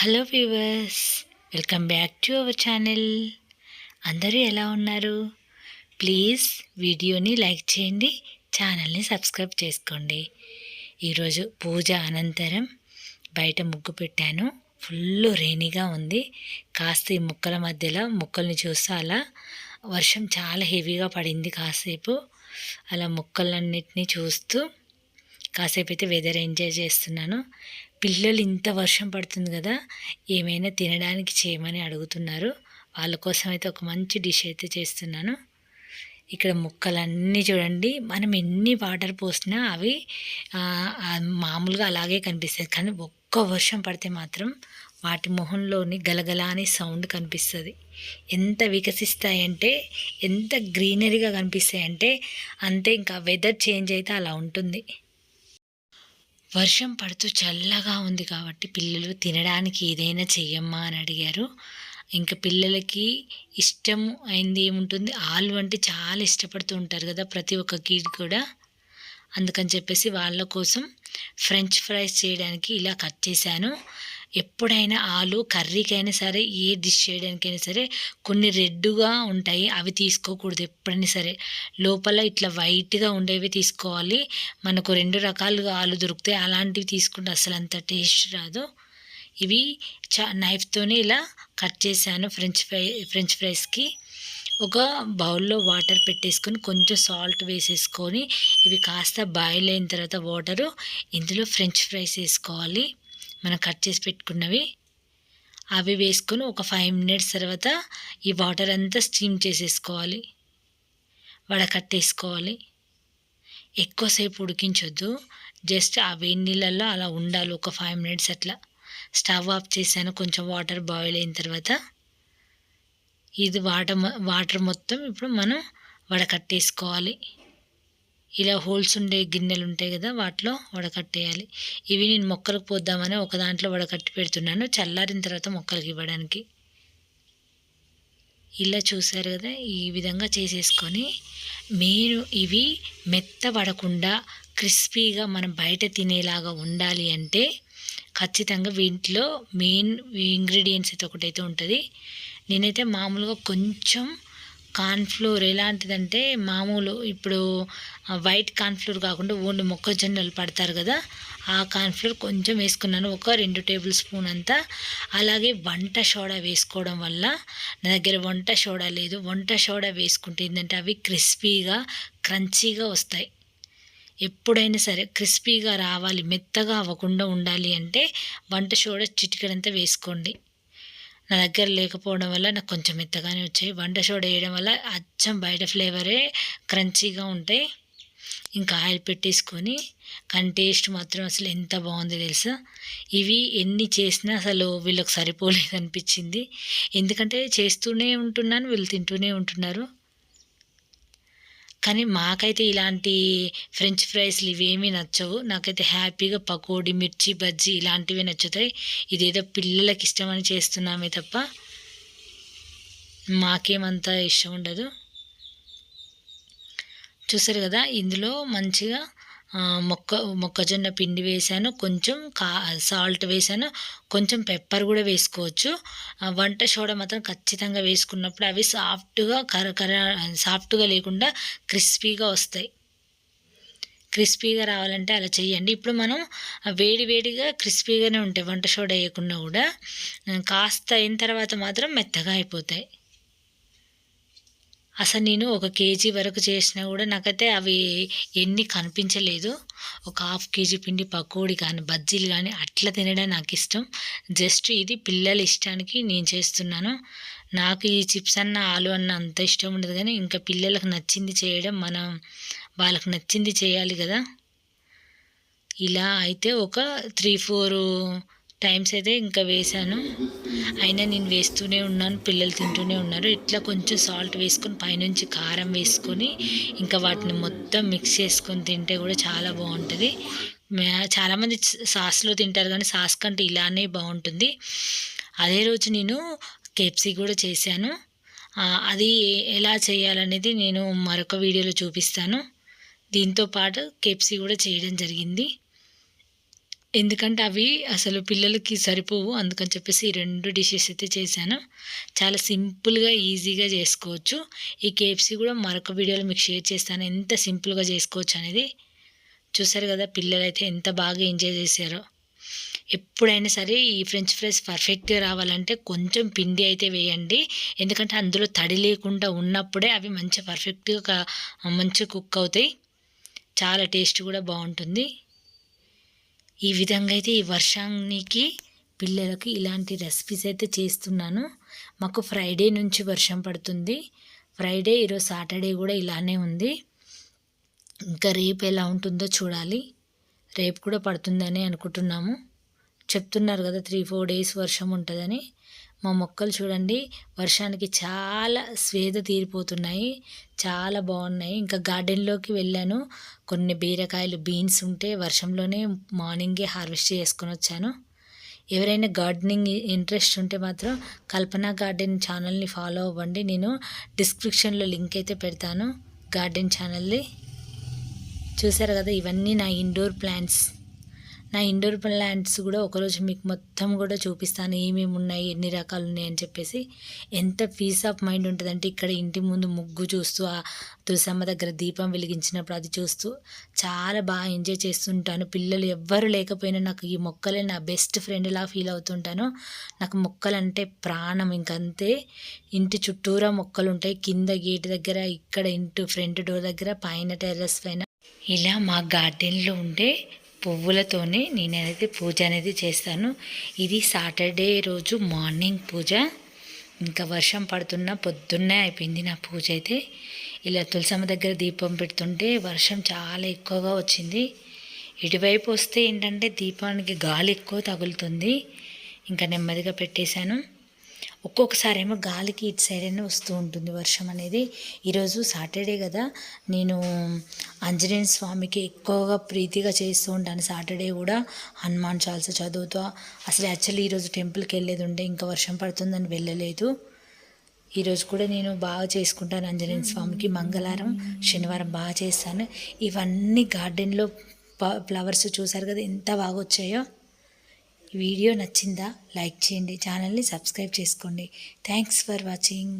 Hello viewers welcome back to our channel. అందరూ ఎలా ఉన్నారు? ప్లీజ్ వీడియోని లైక్ చేయండి ఛానల్ని సబ్స్క్రైబ్ చేసుకోండి. ఈరోజు పూజ అనంతరం బయట ముగ్గు పెట్టాను. ఫుల్ రెయినీగా ఉంది. కాస్త ఈ ముక్కల మధ్యలో ముక్కల్ని చూస్తే అలా వర్షం చాలా హెవీగా పడింది కాసేపు. అలా ముక్కలన్నిటినీ చూస్తూ కాసేపు అయితే వెదర్ ఎంజాయ్ చేస్తున్నాను. పిల్లలు ఇంత వర్షం పడుతుంది కదా ఏమైనా తినడానికి చేయమని అడుగుతున్నారు. వాళ్ళ కోసం అయితే ఒక మంచి డిష్ అయితే చేస్తున్నాను. ఇక్కడ ముక్కలన్నీ చూడండి మనం ఎన్ని వాటర్ పోసినా అవి మామూలుగా అలాగే కనిపిస్తుంది కానీ ఒక్క వర్షం పడితే మాత్రం వాటి మొహంలోని గలగల అనే సౌండ్ కనిపిస్తుంది. ఎంత వికసిస్తాయంటే ఎంత గ్రీనరీగా కనిపిస్తాయంటే అంతే ఇంకా వెదర్ చేంజ్ అయితే అలా ఉంటుంది. వర్షం పడుతూ చల్లగా ఉంది కాబట్టి పిల్లలు తినడానికి ఏదైనా చెయ్యమ్మా అని అడిగారు. ఇంకా పిల్లలకి ఇష్టం అయింది ఏముంటుంది? ఆలు అంటే చాలా ఇష్టపడుతూ ఉంటారు కదా ప్రతి ఒక్క కీడ్ కూడా. అందుకని చెప్పేసి వాళ్ళ కోసం ఫ్రెంచ్ ఫ్రైస్ చేయడానికి ఇలా కట్ చేశాను. ఎప్పుడైనా ఆలు కర్రీకైనా సరే ఏ డిష్ చేయడానికైనా సరే కొన్ని రెడ్డుగా ఉంటాయి అవి తీసుకోకూడదు ఎప్పుడైనా సరే. లోపల ఇట్లా వైట్గా ఉండేవి తీసుకోవాలి. మనకు రెండు రకాలుగా ఆలు దొరుకుతాయి. అలాంటివి తీసుకుంటే అసలు అంత టేస్ట్ రాదు. ఇవి చా నైఫ్తోనే ఇలా కట్ చేశాను ఫ్రెంచ్ ఫ్రై ఫ్రెంచ్ ఫ్రైస్కి. ఒక బౌల్లో వాటర్ పెట్టేసుకొని కొంచెం సాల్ట్ వేసేసుకొని ఇవి కాస్త బాయిల్ అయిన తర్వాత వాటరు ఇందులో ఫ్రెంచ్ ఫ్రైస్ వేసుకోవాలి. మనం కట్ చేసి పెట్టుకున్నవి అవి వేసుకొని ఒక ఫైవ్ మినిట్స్ తర్వాత ఈ వాటర్ అంతా స్టీమ్ చేసేసుకోవాలి. వడకట్టేసుకోవాలి ఎక్కువసేపు ఉడికించొద్దు. జస్ట్ ఆ వేడి నీళ్ళల్లో అలా ఉండాలి ఒక ఫైవ్ మినిట్స్ అట్లా. స్టవ్ ఆఫ్ చేశాను కొంచెం వాటర్ బాయిల్ అయిన తర్వాత. ఇది వాటర్ వాటర్ మొత్తం ఇప్పుడు మనం వడకట్టేసుకోవాలి ఇలా హోల్స్ ఉండే గిన్నెలు ఉంటాయి కదా వాటిలో వడకట్టేయాలి. ఇవి నేను మొక్కలకు పోద్దామని ఒక దాంట్లో వడకట్టి పెడుతున్నాను చల్లారిన తర్వాత మొక్కలకి ఇవ్వడానికి. ఇలా చూసారు కదా ఈ విధంగా చేసేసుకొని మీరు ఇవి మెత్తబడకుండా క్రిస్పీగా మనం బయట తినేలాగా ఉండాలి అంటే ఖచ్చితంగా వీటిలో మెయిన్ ఇంగ్రీడియంట్స్ అయితే ఒకటైతే ఉంటుంది. నేనైతే మామూలుగా కొంచెం కార్న్ఫ్లోర్ ఎలాంటిదంటే మామూలు ఇప్పుడు వైట్ కార్న్ఫ్లోర్ కాకుండా ఓన్లీ మొక్కజొన్నలు పడతారు కదా ఆ కార్న్ఫ్లోర్ కొంచెం వేసుకున్నాను ఒక రెండు టేబుల్ స్పూన్ అంతా. అలాగే వంట సోడా వేసుకోవడం వల్ల నా దగ్గర వంట సోడా లేదు. వంట సోడా వేసుకుంటే ఏంటంటే అవి క్రిస్పీగా క్రంచీగా వస్తాయి. ఎప్పుడైనా సరే క్రిస్పీగా రావాలి మెత్తగా అవ్వకుండా ఉండాలి అంటే వంట సోడా చిటికడంతా వేసుకోండి. నా దగ్గర లేకపోవడం వల్ల నాకు కొంచెం మెత్తగానే వచ్చాయి. వంట సోడా వేయడం వల్ల అచ్చం బయట ఫ్లేవరే క్రంచీగా ఉంటాయి. ఇంకా ఆయిల్ పెట్టేసుకొని కానీ టేస్ట్ మాత్రం అసలు ఎంత బాగుంది తెలుసా? ఇవి ఎన్ని చేసినా అసలు వీళ్ళకి సరిపోలేదు అనిపించింది ఎందుకంటే చేస్తూనే ఉంటున్నాను వీళ్ళు తింటూనే ఉంటున్నారు. కానీ మాకైతే ఇలాంటి ఫ్రెంచ్ ఫ్రైస్లు ఇవేమీ నచ్చవు. నాకైతే హ్యాపీగా పకోడీ మిర్చి బజ్జీ ఇలాంటివి నచ్చుతాయి. ఇదేదో పిల్లలకి ఇష్టమని చేస్తున్నామే తప్ప మాకేమంత ఇష్టం ఉండదు. చూసారు కదా ఇందులో మంచిగా మొక్క మొక్కజొన్న పిండి వేసాను కొంచెం కా సాల్ట్ వేసాను కొంచెం పెప్పర్ కూడా వేసుకోవచ్చు. వంట సోడా మాత్రం ఖచ్చితంగా వేసుకున్నప్పుడు అవి సాఫ్ట్గా కర కర సాఫ్ట్గా లేకుండా క్రిస్పీగా వస్తాయి. క్రిస్పీగా రావాలంటే అలా చేయండి ఇప్పుడు మనం వేడి వేడిగా క్రిస్పీగానే ఉంటాయి వంట సోడా వేయకుండా కూడా. కాస్త అయిన తర్వాత మాత్రం మెత్తగా అయిపోతాయి. అసలు నేను ఒక కేజీ వరకు చేసినా కూడా నాకైతే అవి ఎన్ని కనిపించలేదు. ఒక హాఫ్ కేజీ పిండి పకోడీ కానీ బజ్జీలు కానీ అట్లా తినడం నాకు ఇష్టం. జస్ట్ ఇది పిల్లల ఇష్టానికి నేను చేస్తున్నాను. నాకు ఈ చిప్స్ అన్న ఆలు అన్న అంత ఇష్టం ఉండదు కానీ ఇంకా పిల్లలకు నచ్చింది చేయడం మనం వాళ్ళకి నచ్చింది చేయాలి కదా. ఇలా అయితే ఒక త్రీ ఫోర్ టైమ్స్ అయితే ఇంకా వేశాను. అయినా నేను వేస్తూనే ఉన్నాను పిల్లలు తింటూనే ఉన్నారు. ఇట్లా కొంచెం సాల్ట్ వేసుకొని పైనుంచి కారం వేసుకొని ఇంకా వాటిని మొత్తం మిక్స్ చేసుకొని తింటే కూడా చాలా బాగుంటుంది. చాలామంది సాస్లో తింటారు కానీ సాస్ కంటే ఇలానే బాగుంటుంది. అదే రోజు నేను కేప్సీ కూడా చేశాను. అది ఎలా చేయాలనేది నేను మరొక వీడియోలో చూపిస్తాను. దీంతో పాటు కేప్సీ కూడా చేయడం జరిగింది. ఎందుకంటే అవి అసలు పిల్లలకి సరిపోవు. అందుకని చెప్పేసి ఈ రెండు డిషెస్ అయితే చేశాను. చాలా సింపుల్గా ఈజీగా చేసుకోవచ్చు. ఈ కేఎఫ్సీ కూడా మరొక వీడియోలో మీకు షేర్ చేస్తాను. ఎంత సింపుల్గా చేసుకోవచ్చు అనేది. చూసారు కదా పిల్లలు అయితే ఎంత బాగా ఎంజాయ్ చేశారో. ఎప్పుడైనా సరే ఈ ఫ్రెంచ్ ఫ్రైస్ పర్ఫెక్ట్గా రావాలంటే కొంచెం పిండి అయితే వేయండి. ఎందుకంటే అందులో తడి లేకుండా ఉన్నప్పుడే అవి మంచి పర్ఫెక్ట్గా మంచిగా కుక్ అవుతాయి. చాలా టేస్ట్ కూడా బాగుంటుంది. ఈ విధంగా అయితే ఈ వర్షానికి పిల్లలకు ఇలాంటి రెసిపీస్ అయితే చేస్తున్నాను. మాకు ఫ్రైడే నుంచి వర్షం పడుతుంది. ఫ్రైడే ఈరోజు సాటర్డే కూడా ఇలానే ఉంది. ఇంకా రేపు ఎలా ఉంటుందో చూడాలి. రేపు కూడా పడుతుందని అనుకుంటున్నాము. చెప్తున్నారు కదా త్రీ ఫోర్ డేస్ వర్షం ఉంటుందని. మా మొక్కలు చూడండి వర్షానికి చాలా స్వేద తీరిపోతున్నాయి చాలా బాగున్నాయి. ఇంకా గార్డెన్లోకి వెళ్ళాను. కొన్ని బీరకాయలు బీన్స్ ఉంటే వర్షంలోనే మార్నింగే హార్వెస్ట్ చేసుకొని వచ్చాను. ఎవరైనా గార్డెనింగ్ ఇంట్రెస్ట్ ఉంటే మాత్రం కల్పన గార్డెన్ ఛానల్ని ఫాలో అవ్వండి. నేను డిస్క్రిప్షన్లో లింక్ అయితే పెడతాను గార్డెన్ ఛానల్ని చూసారు కదా ఇవన్నీ నా ఇండోర్ ప్లాంట్స్. నా ఇండోర్ ప్లాంట్స్ కూడా ఒకరోజు మీకు మొత్తం కూడా చూపిస్తాను. ఏమేమి ఉన్నాయి ఎన్ని రకాలు ఉన్నాయి అని చెప్పేసి ఎంత పీస్ ఆఫ్ మైండ్ ఉంటుందంటే ఇక్కడ ఇంటి ముందు ముగ్గు చూస్తూ ఆ తులసమ్మ దగ్గర దీపం వెలిగించినప్పుడు అది చూస్తూ చాలా బాగా ఎంజాయ్ చేస్తుంటాను. పిల్లలు ఎవ్వరు లేకపోయినా నాకు ఈ మొక్కలే నా బెస్ట్ ఫ్రెండ్లా ఫీల్ అవుతుంటాను. నాకు మొక్కలంటే ప్రాణం. ఇంకంతే ఇంటి చుట్టూరా మొక్కలు ఉంటాయి. కింద గేట్ దగ్గర ఇక్కడ ఇంటి ఫ్రంట్ డోర్ దగ్గర పైన టెర్రస్ పైన. ఇలా మా గార్డెన్లో ఉండే పువ్వులతోనే నేనైతే పూజ అనేది చేస్తాను. ఇది సాటర్డే రోజు మార్నింగ్ పూజ. ఇంకా వర్షం పడుతున్న పొద్దున్నే అయిపోయింది నా పూజ అయితే. ఇలా తులసమ్మ దగ్గర దీపం పెడుతుంటే వర్షం చాలా ఎక్కువగా వచ్చింది. ఇటువైపు వస్తే ఏంటంటే దీపానికి గాలి ఎక్కువ తగులుతుంది. ఇంకా నెమ్మదిగా పెట్టేశాను. ఒక్కొక్కసారి ఏమో గాలికి ఇటు సైడ్ అయినా వస్తూ ఉంటుంది వర్షం అనేది. ఈరోజు సాటర్డే కదా. నేను ఆంజనేయ స్వామికి ఎక్కువగా ప్రీతిగా చేస్తూ ఉంటాను సాటర్డే కూడా. హనుమాన్ చాల్స చదువుతూ. అసలు యాక్చువల్లీ ఈరోజు టెంపుల్కి వెళ్ళేది ఉండే ఇంకా వర్షం పడుతుందని వెళ్ళలేదు. ఈరోజు కూడా నేను బాగా చేసుకుంటాను ఆంజనేయ స్వామికి. మంగళవారం శనివారం బాగా చేస్తాను. ఇవన్నీ గార్డెన్లో ఫ్లవర్స్ చూసారు కదా ఎంత బాగా వచ్చాయో. వీడియో నచ్చిందా లైక్ చేయండి. ఛానల్ని సబ్స్క్రైబ్ చేసుకోండి. Thanks for watching